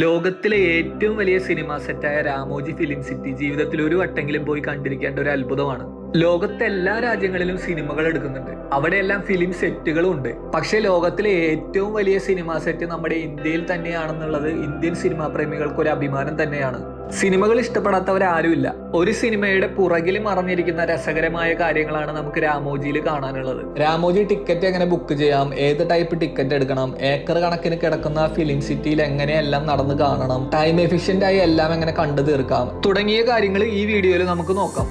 ലോകത്തിലെ ഏറ്റവും വലിയ സിനിമ സെറ്റായ രാമോജി ഫിലിം സിറ്റി ജീവിതത്തിൽ ഒരു വട്ടെങ്കിലും പോയി കണ്ടിരിക്കേണ്ട ഒരു അത്ഭുതമാണ്. ലോകത്തെ എല്ലാ രാജ്യങ്ങളിലും സിനിമകൾ എടുക്കുന്നുണ്ട്. അവിടെയെല്ലാം ഫിലിം സെറ്റുകളും ഉണ്ട്. പക്ഷേ ലോകത്തിലെ ഏറ്റവും വലിയ സിനിമ സെറ്റ് നമ്മുടെ ഇന്ത്യയിൽ തന്നെയാണെന്നുള്ളത് ഇന്ത്യൻ സിനിമാ പ്രേമികൾക്ക് ഒരു അഭിമാനം തന്നെയാണ്. സിനിമകൾ ഇഷ്ടപ്പെടാത്തവരാരുമില്ല ഒരു സിനിമയുടെ പുറകിൽ മറഞ്ഞിരിക്കുന്ന രസകരമായ കാര്യങ്ങളാണ് നമുക്ക് രാമോജിയിൽ കാണാനുള്ളത്. രാമോജി ടിക്കറ്റ് എങ്ങനെ ബുക്ക് ചെയ്യാം? ഏത് ടൈപ്പ് ടിക്കറ്റ് എടുക്കണം? ഏക്കർ കണക്കിന് കിടക്കുന്ന ഫിലിം സിറ്റിയിൽ എങ്ങനെയെല്ലാം നടന്ന് കാണണം? ടൈം എഫിഷ്യന്റ് ആയി എല്ലാം എങ്ങനെ കണ്ടു തീർക്കാം? തുടങ്ങിയ കാര്യങ്ങൾ ഈ വീഡിയോയിൽ നമുക്ക് നോക്കാം.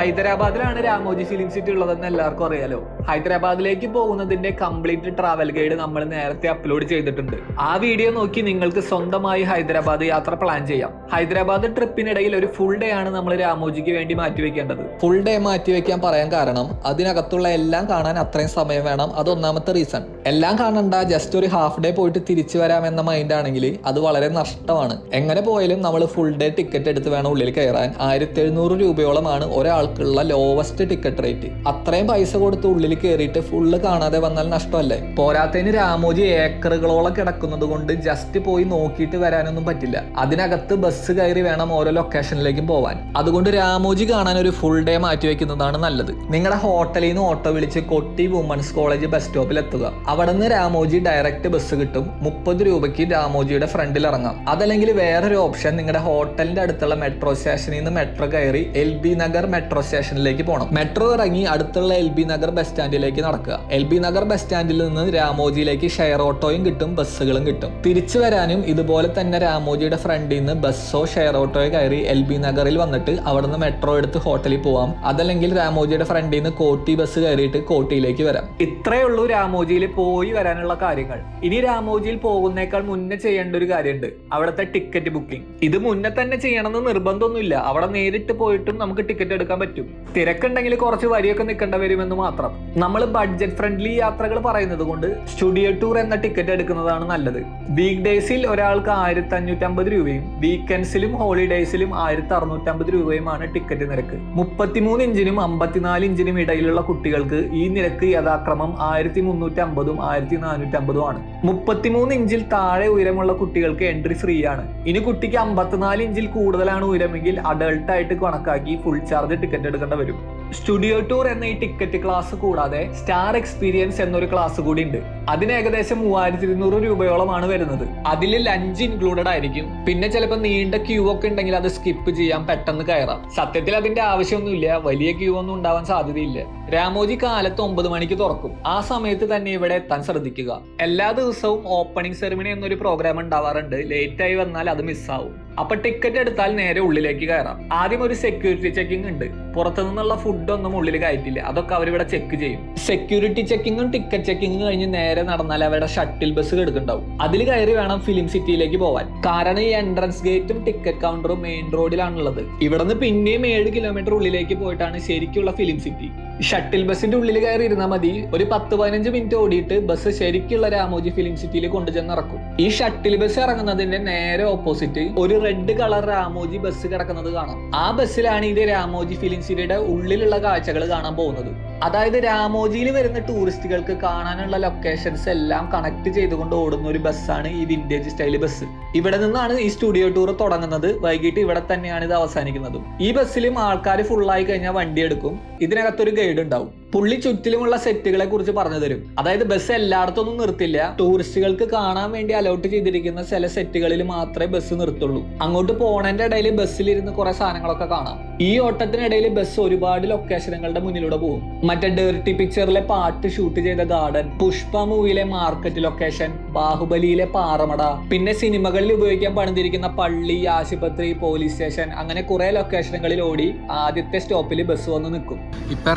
ഹൈദരാബാദിലാണ് രാമോജി ഫിലിം സിറ്റി ഉള്ളതെന്ന് എല്ലാവർക്കും അറിയാലോ. ഹൈദരാബാദിലേക്ക് പോകുന്നതിന്റെ കംപ്ലീറ്റ് ട്രാവൽ ഗൈഡ് നമ്മൾ നേരത്തെ അപ്ലോഡ് ചെയ്തിട്ടുണ്ട്. ആ വീഡിയോ നോക്കി നിങ്ങൾക്ക് സ്വന്തമായി ഹൈദരാബാദ് യാത്ര പ്ലാൻ ചെയ്യാം. ഹൈദരാബാദ് ട്രിപ്പിനിടയിൽ ഒരു ഫുൾ ഡേ ആണ് നമ്മൾ രാമോജിക്ക് വേണ്ടി മാറ്റിവെക്കേണ്ടത് ഫുൾ ഡേ മാറ്റിവെക്കാൻ പറയാൻ കാരണം അതിനകത്തുള്ള എല്ലാം കാണാൻ അത്രയും സമയം വേണം. അത് ഒന്നാമത്തെ റീസൺ എല്ലാം കാണണ്ട ജസ്റ്റ് ഒരു ഹാഫ് ഡേ പോയിട്ട് തിരിച്ചു വരാമെന്ന മൈൻഡ് ആണെങ്കിൽ അത് വളരെ നഷ്ടമാണ്. എങ്ങനെ പോയാലും നമ്മൾ ഫുൾ ഡേ ടിക്കറ്റ് എടുത്ത് വേണം ഉള്ളിൽ കയറാൻ. ആയിരത്തി എഴുന്നൂറ് രൂപയോളമാണ് ഒരാൾക്കുള്ള ലോവസ്റ്റ് ടിക്കറ്റ് റേറ്റ് അത്രയും പൈസ കൊടുത്ത് ഉള്ളിൽ കയറിയിട്ട് ഫുള്ള് കാണാതെ വന്നാൽ നഷ്ടമല്ലേ? പോരാത്തതിന് രാമോജി ഏക്കറുകളോളം കിടക്കുന്നത് കൊണ്ട് ജസ്റ്റ് പോയി നോക്കിയിട്ട് വരാനൊന്നും പറ്റില്ല. അതിനകത്ത് ബസ് കയറി വേണം ഓരോ ലൊക്കേഷനിലേക്കും പോവാൻ. അതുകൊണ്ട് രാമോജി കാണാൻ ഒരു ഫുൾ ഡേ മാറ്റി വെക്കുന്നതാണ് നല്ലത്. നിങ്ങളുടെ ഹോട്ടലിൽ നിന്ന് ഓട്ടോ വിളിച്ച് കൊട്ടി വുമൻസ് കോളേജ് ബസ് സ്റ്റോപ്പിൽ എത്തുക. അവിടെ നിന്ന് രാമോജി ഡയറക്റ്റ് ബസ് കിട്ടും. മുപ്പത് രൂപയ്ക്ക് രാമോജിയുടെ ഫ്രണ്ടിൽ ഇറങ്ങാം. അതല്ലെങ്കിൽ വേറൊരു ഓപ്ഷൻ നിങ്ങളുടെ ഹോട്ടലിന്റെ അടുത്തുള്ള മെട്രോ സ്റ്റേഷനിൽ നിന്ന് മെട്രോ കയറി എൽ ബി നഗർ മെട്രോ സ്റ്റേഷനിലേക്ക് പോകണം മെട്രോ ഇറങ്ങി അടുത്തുള്ള എൽ ബി നഗർ ബസ് സ്റ്റാൻഡിലേക്ക് നടക്കുക. എൽ ബി നഗർ ബസ് സ്റ്റാൻഡിൽ നിന്ന് രാമോജിയിലേക്ക് ഷെയർ ഓട്ടോയും കിട്ടും ബസ്സുകളും കിട്ടും. തിരിച്ചു വരാനും ഇതുപോലെ തന്നെ രാമോജിയുടെ ഫ്രണ്ടിൽ നിന്ന് ബസ്സോ ഷെയർ ഓട്ടോയോ കയറി എൽ ബി നഗറിൽ വന്നിട്ട് അവിടുന്ന് മെട്രോ എടുത്ത് ഹോട്ടലിൽ പോവാം. അതല്ലെങ്കിൽ രാമോജിയുടെ ഫ്രണ്ടിൽ നിന്ന് കോട്ടി ബസ് കയറിയിട്ട് കോട്ടിയിലേക്ക് വരാം. ഇത്രയേ ഉള്ളൂ രാമോജിയിൽ പോയി വരാനുള്ള കാര്യങ്ങൾ. ഇനി രാമോജിയിൽ പോകുന്നേക്കാൾ മുന്നേ ചെയ്യേണ്ട ഒരു കാര്യമുണ്ട് അവിടുത്തെ ടിക്കറ്റ് ബുക്കിംഗ് ഇത് മുന്നേ തന്നെ ചെയ്യണമെന്ന് നിർബന്ധമൊന്നുമില്ല. അവിടെ നേരിട്ട് പോയിട്ടും നമുക്ക് ടിക്കറ്റ് എടുക്കാൻ പറ്റും. തിരക്കുണ്ടെങ്കിൽ കുറച്ച് വരിയൊക്കെ നിൽക്കേണ്ട വരുമെന്ന് മാത്രം. നമ്മൾ ബഡ്ജറ്റ് ഫ്രണ്ട്ലി യാത്രകൾ പറയുന്നത് കൊണ്ട് സ്റ്റുഡിയോ ടൂർ എന്ന ടിക്കറ്റ് എടുക്കുന്നതാണ് നല്ലത്. വീക്ക് ഡേയ്സിൽ ഒരാൾക്ക് ആയിരത്തി അഞ്ഞൂറ്റമ്പത് രൂപയും വീക്കെൻഡ്സിലും ഹോളിഡേയ്സിലും ആയിരത്തി അറുന്നൂറ്റമ്പത് രൂപയുമാണ് ടിക്കറ്റ് നിരക്ക്. മുപ്പത്തിമൂന്ന് ഇഞ്ചിനും അമ്പത്തിനാല് ഇഞ്ചിനും ഇടയിലുള്ള കുട്ടികൾക്ക് ഈ നിരക്ക് യഥാക്രമം ആയിരത്തി മുന്നൂറ്റി അമ്പതും ആയിരത്തി നാനൂറ്റി അമ്പതും ആണ്. മുപ്പത്തിമൂന്ന് ഇഞ്ചിൽ താഴെ ഉയരമുള്ള കുട്ടികൾക്ക് എൻട്രി ഫ്രീ ആണ്. ഇനി കുട്ടിക്ക് അമ്പത്തിനാല് ഇഞ്ചിൽ കൂടുതലാണ് ഉയരമെങ്കിൽ അഡൾട്ടായിട്ട് കണക്കാക്കി ഫുൾ ചാർജ് ടിക്കറ്റ് എടുക്കേണ്ടി വരും. സ്റ്റുഡിയോ ടൂർ എന്ന ഈ ടിക്കറ്റ് ക്ലാസ് കൂടാതെ സ്റ്റാർ എക്സ്പീരിയൻസ് എന്നൊരു ക്ലാസ് കൂടി ഉണ്ട്. അതിന് ഏകദേശം മൂവായിരത്തി ഇരുന്നൂറ് രൂപയോളമാണ് വരുന്നത്. അതിൽ ലഞ്ച് ഇൻക്ലൂഡഡ് ആയിരിക്കും. പിന്നെ ചിലപ്പോൾ നീണ്ട ക്യൂ ഒക്കെ ഉണ്ടെങ്കിൽ അത് സ്കിപ്പ് ചെയ്യാൻ പെട്ടെന്ന് കയറാം. സത്യത്തിൽ അതിന്റെ ആവശ്യമൊന്നുമില്ല. വലിയ ക്യൂ ഒന്നും ഉണ്ടാവാൻ സാധ്യതയില്ല. രാമോജി കാലത്ത് ഒമ്പത് മണിക്ക് തുറക്കും. ആ സമയത്ത് തന്നെ ഇവിടെ എത്താൻ ശ്രദ്ധിക്കുക. എല്ലാ ദിവസവും ഓപ്പണിംഗ് സെറിമണി എന്നൊരു പ്രോഗ്രാം ഉണ്ടാവാറുണ്ട്. ലേറ്റ് ആയി വന്നാൽ അത് മിസ്സാവും അപ്പൊ ടിക്കറ്റ് എടുത്താൽ നേരെ ഉള്ളിലേക്ക് കയറാം. ആദ്യം ഒരു സെക്യൂരിറ്റി ചെക്കിംഗ് ഉണ്ട്. പുറത്തു നിന്നുള്ള ഫുഡ് ഒന്നും ഉള്ളിൽ കയറ്റില്ല. അതൊക്കെ അവരിവിടെ ചെക്ക് ചെയ്യും. സെക്യൂരിറ്റി ചെക്കിങ്ങും ടിക്കറ്റ് ചെക്കിങ്ങും കഴിഞ്ഞ് നേരെ നടന്നാൽ അവരുടെ ഷട്ടിൽ ബസ് കിടക്കുന്നുണ്ടാവും. അതിൽ കയറി വേണം ഫിലിം സിറ്റിയിലേക്ക് പോവാൻ. കാരണം ഈ എൻട്രൻസ് ഗേറ്റും ടിക്കറ്റ് കൗണ്ടറും മെയിൻ റോഡിലാണുള്ളത് ഇവിടെ നിന്ന് പിന്നെയും ഏഴ് കിലോമീറ്റർ ഉള്ളിലേക്ക് പോയിട്ടാണ് ശരിക്കുള്ള ഫിലിം സിറ്റി ഷട്ടിൽ ബസിന്റെ ഉള്ളിൽ കയറി ഇരുന്നാൽ മതി. ഒരു പത്ത് പതിനഞ്ച് മിനിറ്റ് ഓടിയിട്ട് ബസ് ശരിക്കുള്ള രാമോജി ഫിലിം സിറ്റിയിൽ കൊണ്ടുചെന്ന് ഇറക്കും ഈ ഷട്ടിൽ ബസ് ഇറങ്ങുന്നതിന്റെ നേരെ ഓപ്പോസിറ്റ് ഒരു റെഡ് കളർ രാമോജി ബസ് കിടക്കുന്നത് കാണാം. ആ ബസ്സിലാണ് ഇത് രാമോജി ഫിലിം സിറ്റിയുടെ ഉള്ളിലുള്ള കാഴ്ചകൾ കാണാൻ പോകുന്നത്. അതായത് രാമോജിയിൽ വരുന്ന ടൂറിസ്റ്റുകൾക്ക് കാണാനുള്ള ലൊക്കേഷൻസ് എല്ലാം കണക്ട് ചെയ്തുകൊണ്ട് ഓടുന്ന ഒരു ബസ്സാണ് ഈ വിന്റേജ് സ്റ്റൈൽ ബസ്. ഇവിടെ നിന്നാണ് ഈ സ്റ്റുഡിയോ ടൂർ തുടങ്ങുന്നത്. വൈകിട്ട് ഇവിടെ തന്നെയാണ് ഇത് അവസാനിക്കുന്നതും. ഈ ബസ്സിലും ആൾക്കാർ ഫുള്ളായി കഴിഞ്ഞാൽ വണ്ടി എടുക്കും. ഇതിനകത്തൊരു ഗൈഡ് ഉണ്ടാവും. പുള്ളി ചുറ്റിലുമുള്ള സെറ്റുകളെ കുറിച്ച് പറഞ്ഞു തരും. അതായത് ബസ് എല്ലായിടത്തൊന്നും നിർത്തില്ല. ടൂറിസ്റ്റുകൾക്ക് കാണാൻ വേണ്ടി അലോട്ട് ചെയ്തിരിക്കുന്ന ചില സെറ്റുകളിൽ മാത്രമേ ബസ് നിർത്തുള്ളൂ. അങ്ങോട്ട് പോണതിന്റെ ഇടയിൽ ബസ്സിലിരുന്ന് കുറെ സാധനങ്ങളൊക്കെ കാണാം. ഈ ഓട്ടത്തിനിടയിൽ ബസ് ഒരുപാട് ലൊക്കേഷനുകളുടെ മുന്നിലൂടെ പോകും. മറ്റേ ഡേർട്ടി പിക്ചറിലെ പാട്ട് ഷൂട്ട് ചെയ്ത ഗാർഡൻ പുഷ്പ മൂവിയിലെ മാർക്കറ്റ് ലൊക്കേഷൻ ബാഹുബലിയിലെ പാറമട പിന്നെ സിനിമകളിൽ ഉപയോഗിക്കാൻ പണിതിരിക്കുന്ന പള്ളി ആശുപത്രി പോലീസ് സ്റ്റേഷൻ അങ്ങനെ കുറെ ലൊക്കേഷനുകളിൽ ഓടി ആദ്യത്തെ സ്റ്റോപ്പിൽ ബസ് വന്ന് നിൽക്കും. ഇപ്പൊ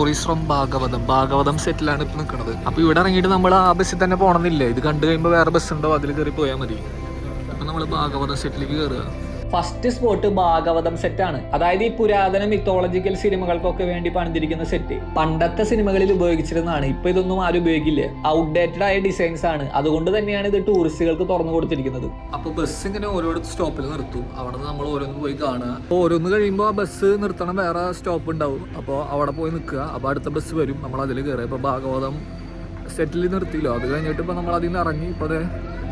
സ്റ്റോറീസ് ഫ്രം ഭാഗവതം. ഭാഗവതം സെറ്റിലാണ് ഇപ്പൊ നിൽക്കുന്നത് അപ്പൊ ഇവിടെ ഇറങ്ങിയിട്ട് നമ്മൾ ആ ബസ്സിൽ തന്നെ പോകണമെന്നില്ല ഇത് കണ്ടു കഴിയുമ്പോൾ വേറെ ബസ് ഉണ്ടോ? അതിൽ കയറി പോയാൽ മതി. അപ്പൊ നമ്മൾ ഭാഗവതം സെറ്റിലേക്ക് കയറുക ഫസ്റ്റ് സ്പോട്ട് ഭാഗവതം സെറ്റ് ആണ്. അതായത് ഈ പുരാതന മിത്തോളജിക്കൽ സിനിമകൾക്കൊക്കെ വേണ്ടി പണിതിരിക്കുന്ന സെറ്റ് പണ്ടത്തെ സിനിമകളിൽ ഉപയോഗിച്ചിരുന്നതാണ്. ഇപ്പൊ ഇതൊന്നും ആരും ഉപയോഗിക്കില്ല. ഔട്ട്ഡേറ്റഡ് ആയ ഡിസൈൻസ് ആണ്. അതുകൊണ്ട് തന്നെയാണ് ഇത് ടൂറിസ്റ്റുകൾക്ക് തുറന്നു കൊടുത്തിരിക്കുന്നത്. അപ്പൊ ബസ് ഇങ്ങനെ ഓരോ സ്റ്റോപ്പിൽ നിർത്തും. അവിടെ നമ്മൾ ഓരോന്ന് പോയി കാണുക. ഓരോന്ന് കഴിയുമ്പോൾ ആ ബസ് നിർത്തണം. വേറെ സ്റ്റോപ്പ് ഉണ്ടാവും. അപ്പോൾ അവിടെ പോയി നിൽക്കുക. അപ്പോൾ അടുത്ത ബസ് വരും. നമ്മൾ അതിൽ കയറുക. ഇപ്പോൾ ഭാഗവതം സെറ്റിൽ നിർത്തിയില്ലോ. അത് കഴിഞ്ഞിട്ട് നമ്മൾ അതിൽ നിന്ന് ഇറങ്ങി ഇപ്പോൾ അതെ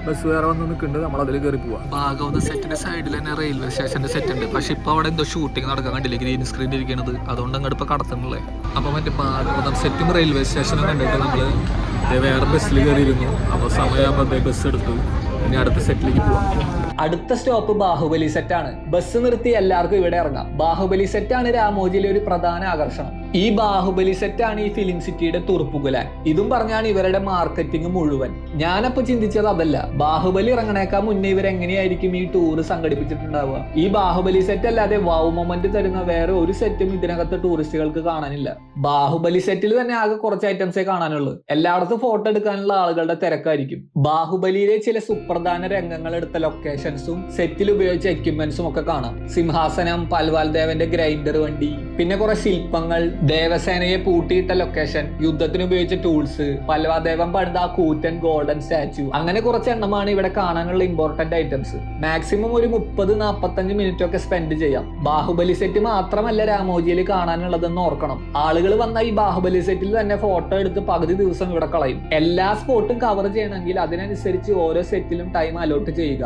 ബസ് വേറെ വന്ന് നിൽക്കുന്നുണ്ട് നമ്മൾ അതിൽ കയറി പോവാ ഭാഗവത സെറ്റിന്റെ സൈഡിൽ തന്നെ റെയിൽവേ സ്റ്റേഷന്റെ സെറ്റ് ഉണ്ട്. പക്ഷെ ഇപ്പോൾ അവിടെ എന്തോ ഷൂട്ടിംഗ് നടക്കാൻ കണ്ടില്ല? ഗ്രീൻ സ്ക്രീൻ ഇരിക്കണത്. അതുകൊണ്ട് അങ്ങോട്ട് ഇപ്പോൾ കടത്തുന്നില്ലേ? അപ്പോൾ മറ്റേ ഭാഗവതം സെറ്റും റെയിൽവേ സ്റ്റേഷനും കണ്ടിട്ട് നമ്മൾ വേറെ ബസ്സിൽ കയറിയിരുന്നു അപ്പോൾ സമയമാകുമ്പോൾ ബസ് എടുത്തു. ഇനി അടുത്ത സെറ്റിലേക്ക് പോവാം. അടുത്ത സ്റ്റോപ്പ് ബാഹുബലി സെറ്റാണ് ബസ് നിർത്തി എല്ലാവർക്കും ഇവിടെ ഇറങ്ങാം. ബാഹുബലി സെറ്റാണ് രാമോജിയിലെ ഒരു പ്രധാന ആകർഷണം. ഈ ബാഹുബലി സെറ്റാണ് ഈ ഫിലിം സിറ്റിയുടെ തുറപ്പുകുലാൻ ഇതും പറഞ്ഞാണ് ഇവരുടെ മാർക്കറ്റിംഗ് മുഴുവൻ. ഞാനപ്പോ ചിന്തിച്ചത് അതല്ല. ബാഹുബലി ഇറങ്ങണേക്കാൾ മുന്നേ ഇവർ എങ്ങനെയായിരിക്കും ഈ ടൂർ സംഘടിപ്പിച്ചിട്ടുണ്ടാവുക? ഈ ബാഹുബലി സെറ്റ് അല്ലാതെ വാവ് മൊമെന്റ് തരുന്ന വേറെ ഒരു സെറ്റും ഇതിനകത്ത് ടൂറിസ്റ്റുകൾക്ക് കാണാനില്ല. ബാഹുബലി സെറ്റിൽ തന്നെ ആകെ കുറച്ച് ഐറ്റംസേ കാണാനുള്ളൂ. എല്ലായിടത്തും ഫോട്ടോ എടുക്കാനുള്ള ആളുകളുടെ തിരക്കായിരിക്കും. ബാഹുബലിയിലെ ചില സുപ്രധാന രംഗങ്ങൾ എടുത്ത ലൊക്കേഷൻസും സെറ്റിൽ ഉപയോഗിച്ച എക്യുപ്മെന്റ്സും ഒക്കെ കാണാം. സിംഹാസനം പൽവാൽ ദേവന്റെ ഗ്രൈൻഡർ വണ്ടി പിന്നെ കുറെ ശില്പങ്ങൾ ദേവസേനയെ പൂട്ടിയിട്ട ലൊക്കേഷൻ യുദ്ധത്തിന് ഉപയോഗിച്ച ടൂൾസ് പൽവാദേവൻ പണിത കൂറ്റൻ ഗോൾഡൻ സ്റ്റാച്യു അങ്ങനെ കുറച്ച് എണ്ണമാണ് ഇവിടെ കാണാനുള്ള ഇമ്പോർട്ടന്റ് ഐറ്റംസ് മാക്സിമം ഒരു മുപ്പത് നാൽപ്പത്തഞ്ച് മിനിറ്റ് ഒക്കെ സ്പെൻഡ് ചെയ്യാം. ബാഹുബലി സെറ്റ് മാത്രമല്ല രാമോജിയിൽ കാണാനുള്ളതെന്ന് ഓർക്കണം. ആളുകൾ വന്ന ഈ ബാഹുബലി സെറ്റിൽ തന്നെ ഫോട്ടോ എടുത്ത് പകുതി ദിവസം ഇവിടെ കളയും. എല്ലാ സ്പോട്ടും കവർ ചെയ്യണമെങ്കിൽ അതിനനുസരിച്ച് ഓരോ സെറ്റിലും ടൈം അലോട്ട് ചെയ്യുക.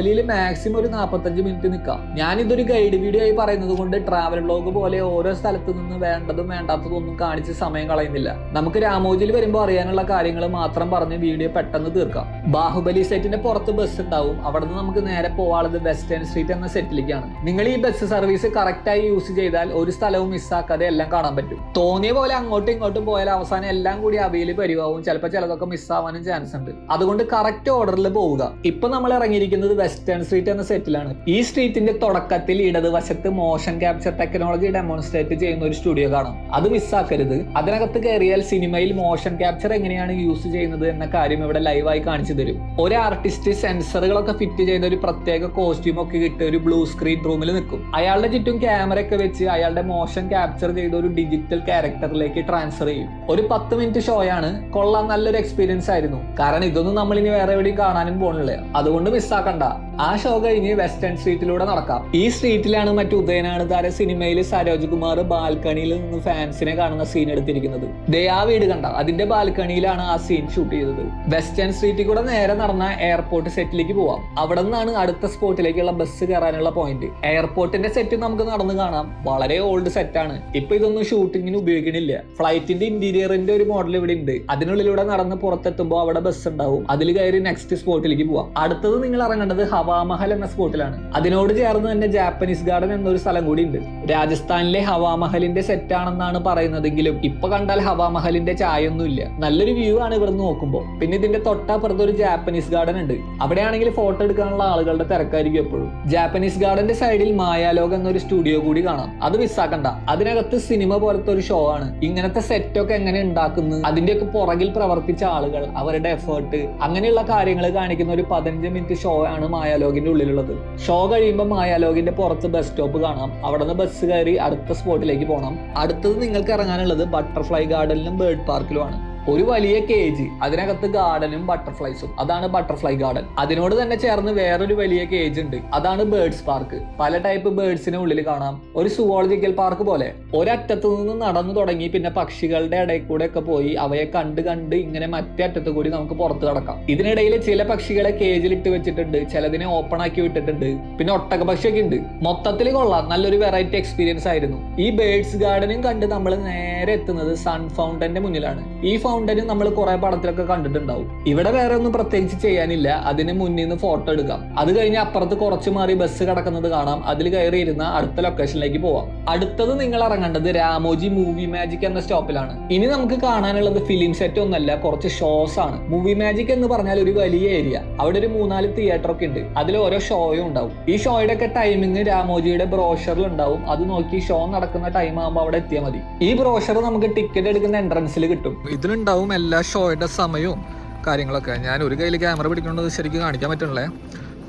ബാഹുബലിയിൽ മാക്സിമം ഒരു നാൽപ്പത്തഞ്ച് മിനിറ്റ് നിൽക്കാം. ഞാൻ ഇതൊരു ഗൈഡ് വീഡിയോ ആയി പറയുന്നത് കൊണ്ട് ട്രാവൽ ബ്ലോഗ് പോലെ ഓരോ സ്ഥലത്ത് നിന്ന് വേണ്ടതും വേണ്ടാത്തതും ഒന്നും കാണിച്ച് സമയം കളയുന്നില്ല. നമുക്ക് രാമോജിയിൽ വരുമ്പോൾ അറിയാനുള്ള കാര്യങ്ങൾ മാത്രം പറഞ്ഞ് വീഡിയോ പെട്ടെന്ന് തീർക്കാം. ബാഹുബലി സെറ്റിന്റെ പുറത്ത് ബസ് ഉണ്ടാവും. അവിടെ നിന്ന് നമുക്ക് നേരെ പോവാളത് വെസ്റ്റേൺ സ്ട്രീറ്റ് എന്ന സെറ്റിലേക്കാണ് നിങ്ങൾ ഈ ബസ് സർവീസ് കറക്റ്റായി യൂസ് ചെയ്താൽ ഒരു സ്ഥലവും മിസ്സാക്കാതെ എല്ലാം കാണാൻ പറ്റും. തോന്നിയ പോലെ അങ്ങോട്ടും ഇങ്ങോട്ടും പോയാൽ അവസാനം എല്ലാം കൂടി അവയിൽ പരിവാവും ചിലപ്പോൾ ചിലതൊക്കെ മിസ്സാവാനും ചാൻസ് ഉണ്ട്. അതുകൊണ്ട് കറക്റ്റ് ഓർഡറിൽ പോവുക. ഇപ്പൊ നമ്മൾ ഇറങ്ങിയിരിക്കുന്നത് വെസ്റ്റേൺ സ്ട്രീറ്റ് എന്ന സെറ്റിലാണ് ഈ സ്ട്രീറ്റിന്റെ തുടക്കത്തിൽ ഇടതുവശത്ത് മോഷൻ ക്യാപ്ചർ ടെക്നോളജി ഡെമോൺസ്ട്രേറ്റ് ചെയ്യുന്ന ഒരു സ്റ്റുഡിയോ കാണും. അത് മിസ്സാക്കരുത് അതിനകത്ത് കയറിയാൽ സിനിമയിൽ മോഷൻ ക്യാപ്ചർ എങ്ങനെയാണ് യൂസ് ചെയ്യുന്നത് എന്ന കാര്യം ഇവിടെ ലൈവായി കാണിച്ചു തരും. ഒരു ആർട്ടിസ്റ്റ് സെൻസറുകളൊക്കെ ഫിറ്റ് ചെയ്ത ഒരു പ്രത്യേക കോസ്റ്റ്യൂം ഒക്കെ ഇട്ട് ഒരു ബ്ലൂ സ്ക്രീൻ റൂമിൽ നിൽക്കും. അയാളുടെ ചുറ്റും ക്യാമറ ഒക്കെ വെച്ച് അയാളുടെ മോഷൻ ക്യാപ്ചർ ചെയ്ത ഒരു ഡിജിറ്റൽ ക്യാരക്ടറിലേക്ക് ട്രാൻസ്ഫർ ചെയ്യും. ഒരു പത്ത് മിനിറ്റ് ഷോയാണ് കൊള്ളാൻ നല്ലൊരു എക്സ്പീരിയൻസ് ആയിരുന്നു. കാരണം ഇതൊന്നും നമ്മൾ ഇനി വേറെ എവിടെയും കാണാനും പോണില്ല. അതുകൊണ്ട് മിസ്സാക്കണ്ട ആ ഷോ കഴിഞ്ഞ് വെസ്റ്റേൺ സ്ട്രീറ്റിലൂടെ നടക്കാം. ഈ സ്ട്രീറ്റിലാണ് മറ്റു ഉദയനാണ് താര സിനിമയിൽ സരോജ് കുമാർ ബാൽക്കണിയിൽ നിന്ന് ഫാൻസിനെ കാണുന്ന സീൻ എടുത്തിരിക്കുന്നത്. ദയാ വീട് കണ്ട അതിന്റെ ബാൽക്കണിയിലാണ് ആ സീൻ ഷൂട്ട് ചെയ്തത്. വെസ്റ്റേൺ സ്ട്രീറ്റിൽ കൂടെ നേരെ നടന്ന എയർപോർട്ട് സെറ്റിലേക്ക് പോവാം. അവിടെ നിന്നാണ് അടുത്ത സ്പോട്ടിലേക്കുള്ള ബസ് കയറാനുള്ള പോയിന്റ് എയർപോർട്ടിന്റെ സെറ്റ് നമുക്ക് നടന്നു കാണാം. വളരെ ഓൾഡ് സെറ്റാണ് ഇപ്പൊ ഇതൊന്നും ഷൂട്ടിങ്ങിന് ഉപയോഗിക്കണില്ല. ഫ്ലൈറ്റിന്റെ ഇന്റീരിയറിന്റെ ഒരു മോഡൽ ഇവിടെ ഉണ്ട്. അതിനുള്ളിലൂടെ നടന്ന് പുറത്തെത്തുമ്പോൾ അവിടെ ബസ് ഉണ്ടാവും. അതിൽ കയറി നെക്സ്റ്റ് സ്പോട്ടിലേക്ക് പോവാം. അടുത്തത് നിങ്ങൾ ഇറങ്ങേണ്ടത് ഹവാമഹൽ എന്ന സ്പോട്ടിലാണ് അതിനോട് ചേർന്ന് തന്നെ ജാപ്പനീസ് ഗാർഡൻ എന്നൊരു സ്ഥലം കൂടി ഉണ്ട്. രാജസ്ഥാനിലെ ഹവാമഹലിന്റെ സെറ്റ് ആണെന്നാണ് പറയുന്നതെങ്കിലും ഇപ്പൊ കണ്ടാൽ ഹവാമഹലിന്റെ ചായൊന്നുമില്ല നല്ലൊരു വ്യൂ ആണ് ഇവിടെ നോക്കുമ്പോൾ പിന്നെ ഇതിന്റെ തൊട്ടപ്പുറത്ത് ഒരു ജാപ്പനീസ് ഗാർഡൻ ഉണ്ട്. അവിടെയാണെങ്കിൽ ഫോട്ടോ എടുക്കാനുള്ള ആളുകളുടെ തിരക്കായിരിക്കും എപ്പോഴും. ജാപ്പനീസ് ഗാർഡന്റെ സൈഡിൽ മായാലോകം എന്നൊരു സ്റ്റുഡിയോ കൂടി കാണാം. അത് മിസ്സാക്കണ്ട അതിനകത്ത് സിനിമ പോലത്തെ ഒരു ഷോ ആണ്. ഇങ്ങനത്തെ സെറ്റൊക്കെ എങ്ങനെ ഉണ്ടാക്കുന്നു? അതിന്റെയൊക്കെ പുറകിൽ പ്രവർത്തിച്ച ആളുകൾ അവരുടെ എഫേർട്ട് അങ്ങനെയുള്ള കാര്യങ്ങൾ കാണിക്കുന്ന ഒരു പതിനഞ്ച് മിനിറ്റ് ഷോ ആണ് മായാലോകിന്റെ ഉള്ളിലുള്ളത്. ഷോ കഴിയുമ്പോൾ മായാലോഗിന്റെ പുറത്ത് ബസ് സ്റ്റോപ്പ് കാണാം. അവിടെ നിന്ന് ബസ് കയറി അടുത്ത സ്പോട്ടിലേക്ക് പോകണം അടുത്തത് നിങ്ങൾക്ക് ഇറങ്ങാനുള്ളത് ബട്ടർഫ്ലൈ ഗാർഡനിലും ബേർഡ് പാർക്കിലുമാണ് ഒരു വലിയ കേജ് അതിനകത്ത് ഗാർഡനും ബട്ടർഫ്ലൈസും അതാണ് ബട്ടർഫ്ലൈ ഗാർഡൻ അതിനോട് തന്നെ ചേർന്ന് വേറൊരു വലിയ കേജ് ഉണ്ട്. അതാണ് ബേർഡ്സ് പാർക്ക് പല ടൈപ്പ് ബേർഡ്സിനെ ഉള്ളിൽ കാണാം. ഒരു സുവോളജിക്കൽ പാർക്ക് പോലെ. ഒരറ്റത്ത് നിന്ന് നടന്നു തുടങ്ങി പിന്നെ പക്ഷികളുടെ ഇടയിൽ കൂടെ ഒക്കെ പോയി അവയെ കണ്ട് കണ്ട് ഇങ്ങനെ മറ്റേ അറ്റത്ത് കൂടി നമുക്ക് പുറത്ത് കിടക്കാം. ഇതിനിടയിൽ ചില പക്ഷികളെ കേജിൽ ഇട്ട് വെച്ചിട്ടുണ്ട്. ചിലതിനെ ഓപ്പൺ ആക്കി വിട്ടിട്ടുണ്ട്. പിന്നെ ഒട്ടക പക്ഷിയൊക്കെ ഉണ്ട്. മൊത്തത്തിൽ കൊള്ളാം. നല്ലൊരു വെറൈറ്റി എക്സ്പീരിയൻസ് ആയിരുന്നു. ഈ ബേർഡ്സ് ഗാർഡനും കണ്ട് നമ്മൾ നേരെ എത്തുന്നത് സൺ ഫൗണ്ടന്റെ മുന്നിലാണ്. ഈ ഫൗണ്ടനും നമ്മൾ കുറെ പടത്തിലൊക്കെ കണ്ടിട്ടുണ്ടാവും. ഇവിടെ വേറെ ഒന്നും പ്രത്യേകിച്ച് ചെയ്യാനില്ല. അതിന് മുന്നിൽ നിന്ന് ഫോട്ടോ എടുക്കാം. അത് കഴിഞ്ഞ് അപ്പുറത്ത് കുറച്ച് മാറി ബസ് കിടക്കുന്നത് കാണാം. അതിൽ കയറി ഇരുന്ന അടുത്ത ലൊക്കേഷനിലേക്ക് പോവാം. അടുത്തത് നിങ്ങൾ ഇറങ്ങേണ്ടത് രാമോജി മൂവി മാജിക് എന്ന സ്റ്റോപ്പിലാണ് ഇനി നമുക്ക് കാണാനുള്ളത് ഫിലിം സെറ്റ് ഒന്നല്ല കുറച്ച് ഷോസ് ആണ്. മൂവി മാജിക് എന്ന് പറഞ്ഞാൽ ഒരു വലിയ ഏരിയ അവിടെ ഒരു മൂന്നാൽ തിയേറ്റർ ഒക്കെ ഉണ്ട്. അതിൽ ഓരോ ഷോയും ഉണ്ടാവും. ഈ ഷോയുടെ ഒക്കെ ടൈമിങ് രാമോജിയുടെ ബ്രോഷറിൽ ഉണ്ടാവും. അത് നോക്കി ഷോ നടക്കുന്ന ടൈം ആകുമ്പോൾ അവിടെ എത്തിയാൽ മതി. ഈ ബ്രോഷർ നമുക്ക് ടിക്കറ്റ് എടുക്കുന്ന എൻട്രൻസിൽ കിട്ടും. ഇതിലുണ്ടാവും എല്ലാ ഷോയുടെ സമയവും കാര്യങ്ങളൊക്കെ. ഞാൻ ഒരു കയ്യിൽ ക്യാമറ പിടിക്കുന്നത് ശരിക്കും കാണിക്കാൻ പറ്റണല്ലേ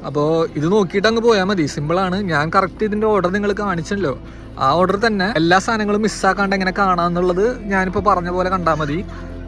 അപ്പോൾ ഇത് നോക്കിയിട്ട് അങ്ങ് പോയാൽ മതി. സിമ്പിളാണ് ഞാൻ കറക്റ്റ് ഇതിന്റെ ഓർഡർ നിങ്ങൾ കാണിച്ചല്ലോ ആ ഓർഡർ തന്നെ എല്ലാ സാധനങ്ങളും മിസ്സാക്കാണ്ട് എങ്ങനെ കാണാമെന്നുള്ളത് ഞാനിപ്പോൾ പറഞ്ഞ പോലെ കണ്ടാൽ മതി.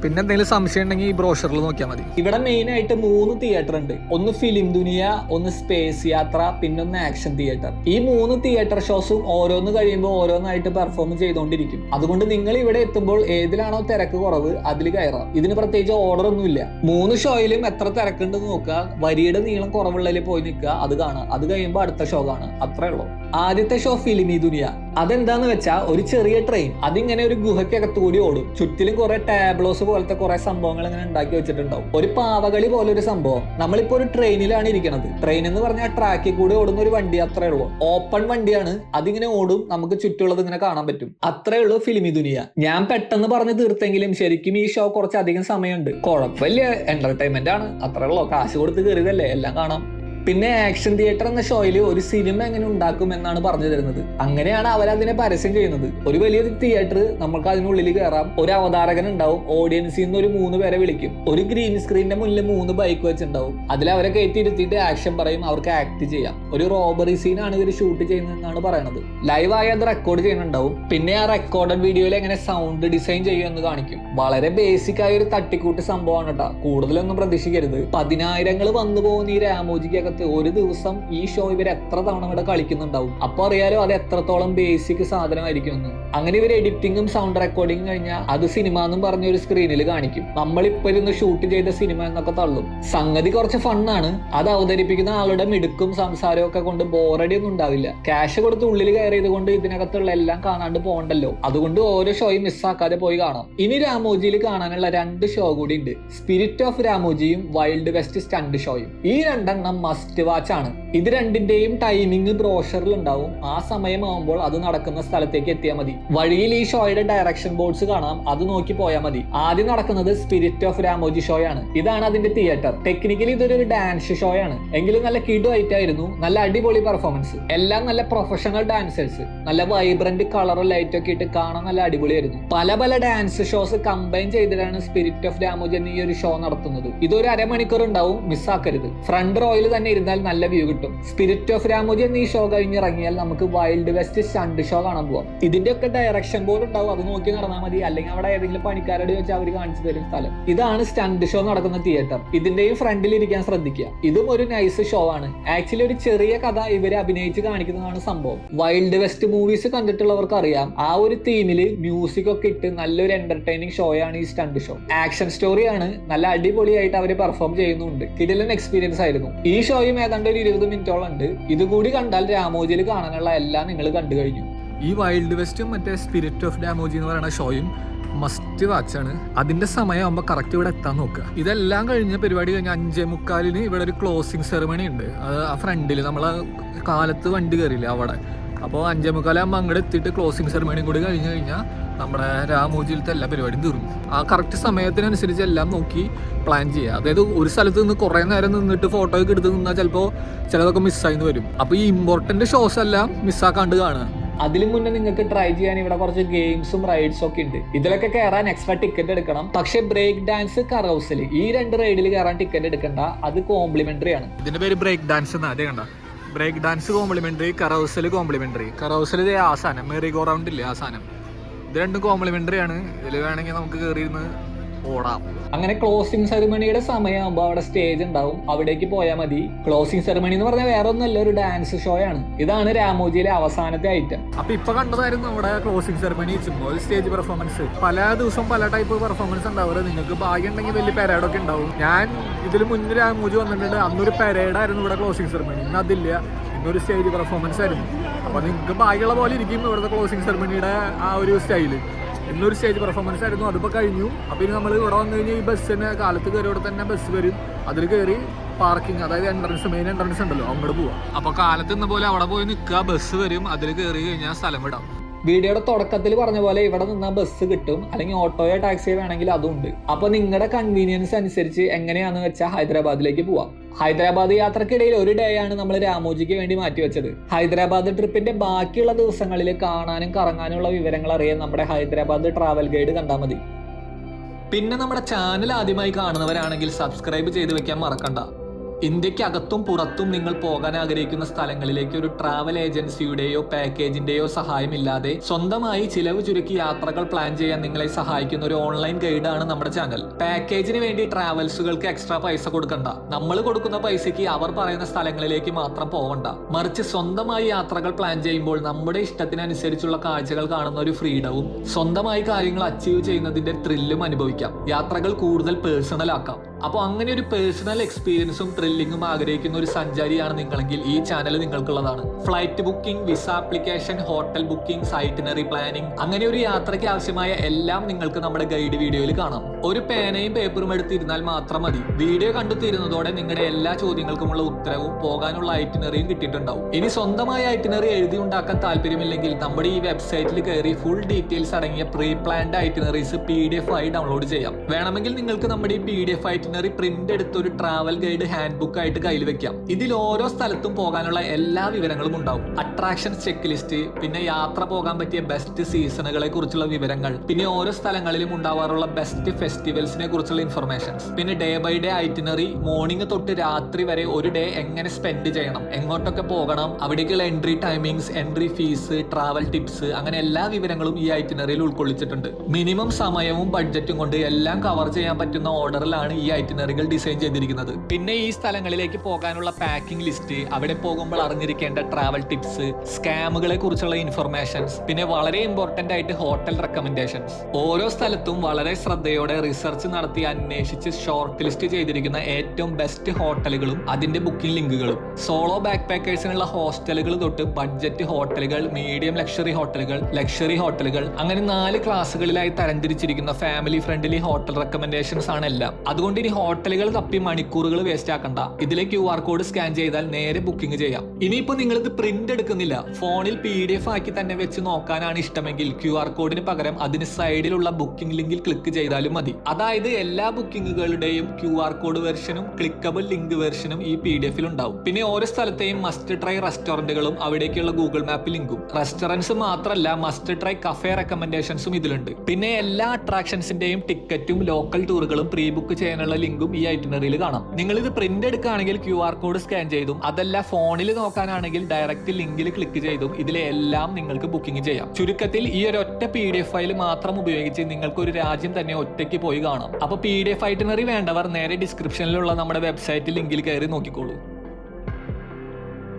പിന്നെ എന്തെങ്കിലും സംശയം ഉണ്ടെങ്കിൽ ഈ ബ്രോഷറിൽ നോക്കിയാൽ മതി. ഇവിടെ മെയിൻ ആയിട്ട് മൂന്ന് തിയേറ്റർ ഉണ്ട്. ഒന്ന് ഫിലിം ദുനിയ ഒന്ന് സ്പേസ് യാത്ര പിന്നെ ഒന്ന് ആക്ഷൻ തിയേറ്റർ ഈ മൂന്ന് തിയേറ്റർ ഷോസും ഓരോന്ന് കഴിയുമ്പോൾ ഓരോന്നായിട്ട് പെർഫോം ചെയ്തുകൊണ്ടിരിക്കും അതുകൊണ്ട് നിങ്ങൾ ഇവിടെ എത്തുമ്പോൾ ഏതിലാണോ തിരക്ക് കുറവ് അതിൽ കയറാം. ഇതിന് പ്രത്യേകിച്ച് ഓർഡർ ഒന്നുമില്ല. മൂന്ന് ഷോയിലും എത്ര തിരക്കുണ്ടെന്ന് നോക്കുക. വരിയുടെ നീളം കുറവുള്ളതിൽ പോയി നിൽക്കുക. അത് കാണുക. അത് കഴിയുമ്പോൾ അടുത്ത ഷോ കാണുക. അത്രേ ഉള്ളൂ. ആദ്യത്തെ ഷോ ഫിലിമി ദുനിയ. അതെന്താന്ന് വെച്ചാൽ ഒരു ചെറിയ ട്രെയിൻ അതിങ്ങനെ ഒരു ഗുഹയ്ക്കകത്ത് കൂടി ഓടും. ചുറ്റിലും കുറെ ടാബ്ലോസ് പോലത്തെ കുറെ സംഭവങ്ങൾ ഇങ്ങനെ ഉണ്ടാക്കി വെച്ചിട്ടുണ്ടാവും. ഒരു പാവകളി പോലെ ഒരു സംഭവം. നമ്മളിപ്പോ ഒരു ട്രെയിനിലാണ് ഇരിക്കുന്നത് ട്രെയിൻ എന്ന് പറഞ്ഞാൽ ട്രാക്കിൽ കൂടി ഓടുന്ന ഒരു വണ്ടി അത്രേ ഉള്ളൂ. ഓപ്പൺ വണ്ടിയാണ്. അതിങ്ങനെ ഓടും. നമുക്ക് ചുറ്റുള്ളത് ഇങ്ങനെ കാണാൻ പറ്റും. അത്രേ ഉള്ളൂ ഫിലിമി ദുനിയ. ഞാൻ പെട്ടെന്ന് പറഞ്ഞു തീർത്തെങ്കിലും ശരിക്കും ഈ ഷോ കുറച്ചധികം സമയമുണ്ട്. കുഴപ്പമില്ല. എന്റർടൈൻമെന്റ് ആണ്. അത്രേ ഉള്ളൂ. കാശ് കൊടുത്ത് കയറിയതല്ലേ? എല്ലാം കാണാം. പിന്നെ ആക്ഷൻ തിയേറ്റർ എന്ന ഷോയിൽ ഒരു സിനിമ എങ്ങനെ ഉണ്ടാക്കും എന്നാണ് പറഞ്ഞു തരുന്നത്. അങ്ങനെയാണ് അവരതിനെ പരസ്യം ചെയ്യുന്നത്. ഒരു വലിയ തിയേറ്റർ നമുക്ക് അതിനുള്ളിൽ കയറാം ഒരു അവതാരകൻ ഉണ്ടാവും. ഓഡിയൻസിൽ നിന്ന് ഒരു മൂന്ന് പേരെ വിളിക്കും. ഒരു ഗ്രീൻ സ്ക്രീനിന്റെ മുന്നിൽ മൂന്ന് ബൈക്ക് വെച്ചിട്ടുണ്ടാവും. അതിൽ അവരെ കയറ്റിയിരുത്തിയിട്ട് ആക്ഷൻ പറയും. അവർക്ക് ആക്ട് ചെയ്യാം. ഒരു റോബറി സീനാണ് ഇവർ ഷൂട്ട് ചെയ്യുന്നതെന്നാണ് പറയുന്നത് ലൈവായി അത് റെക്കോർഡ് ചെയ്യുന്നുണ്ടാവും. പിന്നെ ആ റെക്കോർഡഡ് വീഡിയോയിൽ എങ്ങനെ സൗണ്ട് ഡിസൈൻ ചെയ്യും എന്ന് കാണിക്കും. വളരെ ബേസിക് ആയ ഒരു തട്ടിക്കൂട്ട് സംഭവമാണ് കേട്ടോ കൂടുതലൊന്നും പ്രതീക്ഷിക്കരുത്. പതിനായിരങ്ങൾ വന്നു പോകുന്ന ഈ രാമോജിക്കകത്ത് ഒരു ദിവസം ഈ ഷോ ഇവർ എത്ര തവണ ഇവിടെ കളിക്കുന്നുണ്ടാവും? അപ്പൊ അറിയാലോ അത് എത്രത്തോളം ബേസിക് സാധനമായിരിക്കും എന്ന് അങ്ങനെ ഇവർ എഡിറ്റിംഗും സൗണ്ട് റെക്കോർഡിംഗും കഴിഞ്ഞാൽ അത് സിനിമ എന്നും പറഞ്ഞ ഒരു സ്ക്രീനിൽ കാണിക്കും. നമ്മളിപ്പോൾ ഇരുന്ന് ഷൂട്ട് ചെയ്ത സിനിമ എന്നൊക്കെ തള്ളും. സംഗതി കുറച്ച് ഫണ്ണാണ് അത് അവതരിപ്പിക്കുന്ന ആളുടെ മിടുക്കും സംസാരവും ഒക്കെ കൊണ്ട് ബോറടി ഒന്നും ഉണ്ടാവില്ല. ക്യാഷ് കൊടുത്ത് ഉള്ളിൽ കയറിയത് കൊണ്ട് ഇതിനകത്തുള്ള എല്ലാം കാണാണ്ട് പോകണ്ടല്ലോ. അതുകൊണ്ട് ഓരോ ഷോയും മിസ്സാക്കാതെ പോയി കാണാം. ഇനി രാമോജിയിൽ കാണാനുള്ള രണ്ട് ഷോ കൂടി ഉണ്ട്. സ്പിരിറ്റ് ഓഫ് രാമോജിയും വൈൽഡ് വെസ്റ്റ് സ്റ്റണ്ട് ഷോയും ഈ രണ്ടെണ്ണം മസ്റ്റ് വാച്ച് ആണ്. ഇത് രണ്ടിന്റെയും ടൈമിംഗ് ബ്രോഷറിൽ ഉണ്ടാവും. ആ സമയമാകുമ്പോൾ അത് നടക്കുന്ന സ്ഥലത്തേക്ക് എത്തിയാൽ മതി. വഴിയിൽ ഈ ഷോയുടെ ഡയറക്ഷൻ ബോർഡ്സ് കാണാം. അത് നോക്കി പോയാൽ മതി. ആദ്യം നടക്കുന്നത് സ്പിരിറ്റ് ഓഫ് രാമോജി ഷോ ആണ് ഇതാണ് അതിന്റെ തിയേറ്റർ ടെക്നിക്കലി ഇതൊരു ഡാൻസ് ഷോ ആണ് എങ്കിലും നല്ല കിഡു ആയിട്ടായിരുന്നു നല്ല അടിപൊളി പെർഫോമൻസ് എല്ലാം നല്ല പ്രൊഫഷണൽ ഡാൻസേഴ്സ് നല്ല വൈബ്രന്റ് കളറും ലൈറ്റ് ഒക്കെ ഇട്ട് കാണാൻ നല്ല അടിപൊളിയായിരുന്നു. പല പല ഡാൻസ് ഷോസ് കമ്പൈൻ ചെയ്തിട്ടാണ് സ്പിരിറ്റ് ഓഫ് രാമോജി എന്ന ഈ ഒരു ഷോ നടത്തുന്നത്. ഇതൊരു അരമണിക്കൂർ ഉണ്ടാവും. മിസ്സാക്കരുത് ഫ്രണ്ട് റോയിൽ തന്നെ ഇരുന്നാൽ നല്ല വ്യൂ കിട്ടും. സ്പിരിറ്റ് ഓഫ് രാമോജി എന്ന ഷോ കഴിഞ്ഞിറങ്ങിയാൽ നമുക്ക് വൈൽഡ് വെസ്റ്റ് സ്റ്റണ്ട് ഷോ കാണാൻ പോവാം. ഇതിന്റെ ഒക്കെ ഡയറക്ഷൻ ബോർഡ് ഉണ്ടാവും. അത് നോക്കി നടന്നാൽ മതി. അല്ലെങ്കിൽ അവിടെ ഏതെങ്കിലും പണിക്കാരോട് വെച്ച് അവർ കാണിച്ചു തരും സ്ഥലം. ഇതാണ് സ്റ്റണ്ട് ഷോ നടക്കുന്ന തിയേറ്റർ ഇതിന്റെയും ഫ്രണ്ടിൽ ഇരിക്കാൻ ശ്രദ്ധിക്കുക. ഇതും ഒരു നൈസ് ഷോ ആണ്. ആക്ച്വലി ഒരു ചെറിയ കഥ ഇവരെ അഭിനയിച്ച് കാണിക്കുന്നതാണ് സംഭവം. വൈൽഡ് വെസ്റ്റ് മൂവീസ് കണ്ടിട്ടുള്ളവർക്ക് അറിയാം ആ ഒരു തീമിൽ മ്യൂസിക് ഒക്കെ ഇട്ട് നല്ലൊരു എന്റർടൈനിങ് ഷോ ആണ് ഈ സ്റ്റണ്ട് ഷോ ആക്ഷൻ സ്റ്റോറിയാണ് നല്ല അടിപൊളിയായിട്ട് അവർ പെർഫോം ചെയ്യുന്നുണ്ട്. കിടിലൻ എക്സ്പീരിയൻസ് ആയിരുന്നു. ഈ ഷോയും ഏതാണ്ട് ഒരു ഇരുപത് മിനിറ്റോളം ഉണ്ട്. ഇതുകൂടി കണ്ടാൽ രാമോജിയിൽ കാണാനുള്ള എല്ലാം നിങ്ങൾ കണ്ടു കഴിഞ്ഞു. ഈ വൈൽഡ് വെസ്റ്റും മറ്റേ സ്പിരിറ്റ് ഓഫ് ഡാമോജി എന്ന് പറയുന്ന ഷോയും മസ്റ്റ് വാച്ച് ആണ്. അതിന്റെ സമയമാകുമ്പോൾ കറക്റ്റ് ഇവിടെ എത്താൻ നോക്കുക. ഇതെല്ലാം കഴിഞ്ഞ പരിപാടി കഴിഞ്ഞ അഞ്ചേ മുക്കാലിന് ഇവിടെ ഒരു ക്ലോസിംഗ് സെറമണി ഉണ്ട്. അത് ആ ഫ്രണ്ടിൽ നമ്മൾ കാലത്ത് വണ്ടി കയറിയില്ല അവിടെ. അപ്പോൾ അഞ്ചേ മുക്കാലാകുമ്പോൾ അങ്ങോട്ട് എത്തിയിട്ട് ക്ലോസിംഗ് സെറമണിയും കൂടി കഴിഞ്ഞ് കഴിഞ്ഞാൽ നമ്മുടെ രാമോജിയിലത്തെ എല്ലാ പരിപാടിയും തീർന്നു. ആ കറക്റ്റ് സമയത്തിനനുസരിച്ച് എല്ലാം നോക്കി പ്ലാൻ ചെയ്യുക അതായത് ഒരു സ്ഥലത്ത് നിന്ന് കുറേ നേരം നിന്നിട്ട് ഫോട്ടോ ഒക്കെ എടുത്ത് നിന്നാൽ ചിലപ്പോൾ ചിലതൊക്കെ മിസ്സായിന്ന് വരും. അപ്പോൾ ഈ ഇമ്പോർട്ടന്റ് ഷോസ് എല്ലാം മിസ്സാക്കാണ്ട് കാണുക അതിലും മുന്നേ നിങ്ങൾക്ക് ട്രൈ ചെയ്യാൻ ഇവിടെ കുറച്ച് ഗെയിംസും റൈഡ്സും ഒക്കെ ഉണ്ട്. ഇതിലൊക്കെ കയറാൻ എക്സ്ട്രാ ടിക്കറ്റ് എടുക്കണം. പക്ഷെ ബ്രേക്ക് ഡാൻസ് കറൗസൽ ഈ രണ്ട് റൈഡിൽ കയറാൻ ടിക്കറ്റ് എടുക്കണ്ട. അത് കോംപ്ലിമെന്ററി ആണ്. ഇതിന്റെ പേര് ബ്രേക്ക് ഡാൻസ് എന്നാ? അതേ കണ്ട? Break dance complimentary carousel complimentary. Carousel ആ സാധനം മെറി ഗോ റൗണ്ട് ഇല്ലേ ആ സാധനം. ഇത് രണ്ടും കോംപ്ലിമെന്ററി ആണ്. ഇതിൽ വേണമെങ്കിൽ നമുക്ക് കയറിയിരുന്ന് ഓടാം. അങ്ങനെ ക്ലോസിംഗ് സെറിമണിയുടെ സമയമാകുമ്പോൾ അവിടെ സ്റ്റേജ് ഉണ്ടാവും. അവിടേക്ക് പോയാൽ മതി. ക്ലോസിംഗ് സെറിമണി എന്ന് പറഞ്ഞാൽ വേറെ ഒന്നല്ല ഒരു ഡാൻസ് ഷോ ആണ്. ഇതാണ് രാമോജിയിലെ അവസാനത്തെ ഐറ്റം അപ്പൊ ഇപ്പൊ കണ്ടതായിരുന്നു അവിടെ closing ceremony symbol stage performance പല ദിവസവും പല ടൈപ്പ് പെർഫോമൻസ് ഉണ്ടാവുക നിങ്ങൾക്ക് ഭാഗ്യം ഉണ്ടെങ്കിൽ വലിയ പെരേഡൊക്കെ ഉണ്ടാവും. ഞാൻ ഇതിൽ മുന്നിൽ രാമോജി വന്നിട്ടുണ്ട്. അന്നൊരു പെരേഡായിരുന്നു ഇവിടെ ക്ലോസിംഗ് സെറിമണി ഇന്ന് അതില്ല. ഇന്നൊരു സ്റ്റേജ് പെർഫോമൻസ് ആയിരുന്നു. അപ്പൊ നിങ്ങൾക്ക് ഭാഗ്യമുള്ള പോലെ ഇരിക്കും ഇവിടുത്തെ ക്ലോസിംഗ് സെറിമണിയുടെ ആ ഒരു സ്റ്റൈൽ ഇന്നൊരു സ്റ്റേജ് പെർഫോമൻസ് ആയിരുന്നു. അതിപ്പോൾ കഴിഞ്ഞു. അപ്പോൾ ഇനി നമ്മൾ ഇവിടെ വന്നു കഴിഞ്ഞാൽ ഈ ബസ്സിന് കാലത്ത് കയറിയോടെ തന്നെ ബസ് വരും. അതിൽ കയറി പാർക്കിംഗ് അതായത് എൻട്രൻസ് മെയിൻ എൻട്രൻസ് ഉണ്ടല്ലോ അങ്ങോട്ട് പോവാം. അപ്പോൾ കാലത്ത് ഇന്ന പോലെ അവിടെ പോയി നിൽക്കുക ബസ് വരും. അതിൽ കയറി കഴിഞ്ഞാൽ സ്ഥലം വിടാം. വീഡിയോയുടെ തുടക്കത്തിൽ പറഞ്ഞ പോലെ ഇവിടെ നിന്നാൽ ബസ് കിട്ടും. അല്ലെങ്കിൽ ഓട്ടോയോ ടാക്സിയോ വേണമെങ്കിൽ അതും ഉണ്ട് അപ്പോൾ നിങ്ങളുടെ കൺവീനിയൻസ് അനുസരിച്ച് എങ്ങനെയാണെന്ന് വെച്ചാൽ ഹൈദരാബാദിലേക്ക് പോവാം. ഹൈദരാബാദ് യാത്രക്കിടയിൽ ഒരു ഡേ ആണ് നമ്മൾ രാമോജിക്ക് വേണ്ടി മാറ്റിവെച്ചത് ഹൈദരാബാദ് ട്രിപ്പിന്റെ ബാക്കിയുള്ള ദിവസങ്ങളിൽ കാണാനും കറങ്ങാനുമുള്ള വിവരങ്ങൾ അറിയാൻ നമ്മുടെ ഹൈദരാബാദ് ട്രാവൽ ഗൈഡ് കണ്ടാൽ മതി. പിന്നെ നമ്മുടെ ചാനൽ ആദ്യമായി കാണുന്നവരാണെങ്കിൽ സബ്സ്ക്രൈബ് ചെയ്ത് വെക്കാൻ മറക്കണ്ട. ഇന്ത്യക്കകത്തും പുറത്തും നിങ്ങൾ പോകാൻ ആഗ്രഹിക്കുന്ന സ്ഥലങ്ങളിലേക്ക് ഒരു ട്രാവൽ ഏജൻസിയുടെയോ പാക്കേജിന്റെയോ സഹായമില്ലാതെ സ്വന്തമായി ചിലവ് ചുരുക്കി യാത്രകൾ പ്ലാൻ ചെയ്യാൻ നിങ്ങളെ സഹായിക്കുന്ന ഒരു ഓൺലൈൻ ഗൈഡാണ് നമ്മുടെ ചാനൽ പാക്കേജിന് വേണ്ടി ട്രാവൽസുകൾക്ക് എക്സ്ട്രാ പൈസ കൊടുക്കണ്ട. നമ്മൾ കൊടുക്കുന്ന പൈസയ്ക്ക് അവർ പറയുന്ന സ്ഥലങ്ങളിലേക്ക് മാത്രം പോവണ്ട. മറിച്ച് സ്വന്തമായി യാത്രകൾ പ്ലാൻ ചെയ്യുമ്പോൾ നമ്മുടെ ഇഷ്ടത്തിനനുസരിച്ചുള്ള കാഴ്ചകൾ കാണുന്ന ഒരു ഫ്രീഡവും സ്വന്തമായി കാര്യങ്ങൾ അച്ചീവ് ചെയ്യുന്നതിന്റെ ത്രില്ലും അനുഭവിക്കാം. യാത്രകൾ കൂടുതൽ പേഴ്സണൽ ആക്കാം. അപ്പോൾ അങ്ങനെ ഒരു പേഴ്സണൽ എക്സ്പീരിയൻസും ത്രില്ലിങ്ങും ആഗ്രഹിക്കുന്ന ഒരു സഞ്ചാരിയാണ് നിങ്ങളെങ്കിൽ ഈ channel നിങ്ങൾക്കുള്ളതാണ്. Flight booking visa application hotel booking itinerary planning അങ്ങനെ ഒരു യാത്രയ്ക്ക് ആവശ്യമായ എല്ലാം നിങ്ങൾക്ക് നമ്മുടെ ഗൈഡ് വീഡിയോയിൽ കാണാം. ഒരു പേനയും പേപ്പറും എടുത്തിരുന്നാൽ മാത്രം മതി. വീഡിയോ കണ്ടു തീരുന്നതോടെ നിങ്ങളുടെ എല്ലാ ചോദ്യങ്ങൾക്കുമുള്ള ഉത്തരവും പോകാനുള്ള ഐറ്റിനറിയും കിട്ടിയിട്ടുണ്ടാവും. ഇനി സ്വന്തമായ ഐറ്റിനറി എഴുതി ഉണ്ടാക്കാൻ താല്പര്യമില്ലെങ്കിൽ നമ്മുടെ ഈ വെബ്സൈറ്റിൽ കയറി ഫുൾ ഡീറ്റെയിൽസ് അടങ്ങിയ pre planned itineraries P D F ആയി ഡൗൺലോഡ് ചെയ്യാം. വേണമെങ്കിൽ നിങ്ങൾക്ക് നമ്മുടെ ഈ P D F itinerary print എടുത്ത് ഒരു ട്രാവൽ ഗൈഡ് ഹാൻഡ് ബുക്ക് ആയിട്ട് കയ്യിൽ വെക്കാം. ഇതിൽ ഓരോ സ്ഥലത്തും പോകാനുള്ള എല്ലാ വിവരങ്ങളും ഉണ്ടാവും. അട്രാക്ഷൻ ചെക്ക് ലിസ്റ്റ് പിന്നെ യാത്ര പോകാൻ പറ്റിയ ബെസ്റ്റ് സീസണുകളെ കുറിച്ചുള്ള വിവരങ്ങൾ പിന്നെ ഓരോ സ്ഥലങ്ങളിലും ഉണ്ടാവാറുള്ള ബെസ്റ്റ് ഫെസ്റ്റിവൽസിനെ കുറിച്ചുള്ള ഇൻഫർമേഷൻസ് പിന്നെ day by day itinerary morning തൊട്ട് രാത്രി വരെ ഒരു ഡേ എങ്ങനെ സ്പെൻഡ് ചെയ്യണം എങ്ങോട്ടൊക്കെ പോകണം അവിടേക്കുള്ള entry timings entry fees travel tips അങ്ങനെ എല്ലാ വിവരങ്ങളും ഈ ഐറ്റിനറിയിൽ ഉൾക്കൊള്ളിച്ചിട്ടുണ്ട്. മിനിമം സമയവും ബഡ്ജറ്റും കൊണ്ട് എല്ലാം കവർ ചെയ്യാൻ പറ്റുന്ന ഓർഡറിലാണ് ഈ ഐറ്റിനറികൾ ഡിസൈൻ ചെയ്തിരിക്കുന്നത്. പിന്നെ ഈ സ്ഥലങ്ങളിലേക്ക് പോകാനുള്ള പാക്കിംഗ് ലിസ്റ്റ് അവിടെ പോകുമ്പോൾ അറിഞ്ഞിരിക്കേണ്ട ട്രാവൽ ടിപ്സ് സ്കാമുകളെ കുറിച്ചുള്ള ഇൻഫർമേഷൻസ് പിന്നെ വളരെ ഇമ്പോർട്ടന്റ് ആയിട്ട് ഹോട്ടൽ റെക്കമെൻഡേഷൻസ് ഓരോ സ്ഥലത്തും വളരെ ശ്രദ്ധയോടെ റിസർച്ച് നടത്തി അന്വേഷിച്ച് ഷോർട്ട് ലിസ്റ്റ് ചെയ്തിരിക്കുന്ന ഏറ്റവും ബെസ്റ്റ് ഹോട്ടലുകളും അതിന്റെ ബുക്കിംഗ് ലിങ്കുകളും സോളോ ബാക്ക് പാക്കേഴ്സിനുള്ള ഹോസ്റ്റലുകൾ തൊട്ട് ബഡ്ജറ്റ് ഹോട്ടലുകൾ മീഡിയം ലക്ഷറി ഹോട്ടലുകൾ ലക്ഷറി ഹോട്ടലുകൾ അങ്ങനെ നാല് ക്ലാസ്സുകളിലായി തരംതിരിച്ചിരിക്കുന്ന ഫാമിലി ഫ്രണ്ട്ലി ഹോട്ടൽ റെക്കമെൻഡേഷൻസ് ആണ് എല്ലാം. അതുകൊണ്ട് ഇനി ഹോട്ടലുകൾ തപ്പി മണിക്കൂറുകൾ വേസ്റ്റ് ആക്കണ്ട. ഇതിലെ ക്യു ആർ കോഡ് സ്കാൻ ചെയ്താൽ നേരെ ബുക്കിംഗ് ചെയ്യാം. ഇനിയിപ്പോ നിങ്ങൾ ഇത് പ്രിന്റ് എടുക്കുന്നില്ല. ഫോണിൽ പി ഡി എഫ് ആക്കി തന്നെ വെച്ച് നോക്കാനാണ് ഇഷ്ടമെങ്കിൽ ക്യു ആർ കോഡിന് പകരം അതിന് സൈഡിലുള്ള ബുക്കിംഗ് ലിങ്കിൽ ക്ലിക്ക് ചെയ്താലും മതി. അതായത് എല്ലാ ബുക്കിംഗുകളുടെയും ക്യു ആർ കോഡ് വെർഷനും ക്ലിക്കബിൾ ലിങ്ക് വെർഷനും ഈ പി ഡി എഫിൽ ഉണ്ടാവും. പിന്നെ ഓരോ സ്ഥലത്തെയും മസ്റ്റ് ട്രൈ റെസ്റ്റോറന്റുകളും അവിടേക്കുള്ള ഗൂഗിൾ മാപ്പ് ലിങ്കും റെസ്റ്റോറൻസ് മാത്രമല്ല മസ്റ്റ് ട്രൈ കഫേ റെക്കമെൻഡേഷൻസും ഇതിലുണ്ട്. പിന്നെ എല്ലാ അട്രാക്ഷൻസിന്റെയും ടിക്കറ്റും ലോക്കൽ ടൂറുകളും പ്രീ ബുക്ക് ചെയ്യാനുള്ള ലിങ്കും ഈ ഐറ്റിനറിയിൽ കാണാം. നിങ്ങൾ ഇത് പ്രിന്റ് എടുക്കുകയാണെങ്കിൽ ക്യു ആർ കോഡ് സ്കാൻ ചെയ്തും അതല്ല ഫോണിൽ നോക്കാനാണെങ്കിൽ ഡയറക്റ്റ് ലിങ്കിൽ ക്ലിക്ക് ചെയ്തും ഇതിലെല്ലാം നിങ്ങൾക്ക് ബുക്കിംഗ് ചെയ്യാം. ചുരുക്കത്തിൽ ഈ ഒരു ഒറ്റ പി ഡി എഫ് ഫയൽ മാത്രം ഉപയോഗിച്ച് നിങ്ങൾക്ക് ഒരു രാജ്യം തന്നെ ഒറ്റയ്ക്ക് പോയി കാണാം. അപ്പൊ പി ഡി എഫ് ഐറ്റിനറി വേണ്ടവർ നേരെ ഡിസ്ക്രിപ്ഷനിലുള്ള നമ്മുടെ വെബ്സൈറ്റ് ലിങ്കിൽ കയറി നോക്കിക്കോളൂ.